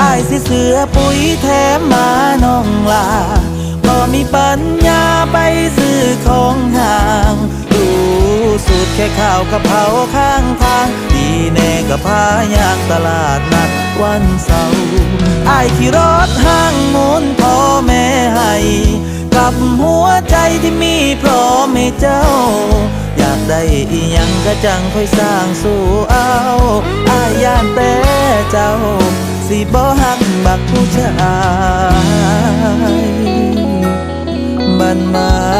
อายสิเสือปุ๋ยแถมมาน้องลาบ่มีปัญญาไปซื้อของห่างดูสูตรแค่ข้าวกะเพราข้างทาง ดีแน่กะพายางตลาดนัดวันเสาร์อายขี่รถห้างมุนพ่อแม่ให้กับหัวใจที่มีพร้อมให้เจ้า อยากได้อีหยังก็จังค่อยสร้างสู่เอาอายย่านแต่เจ้า สิบ่หักบักผู้ชายบันมา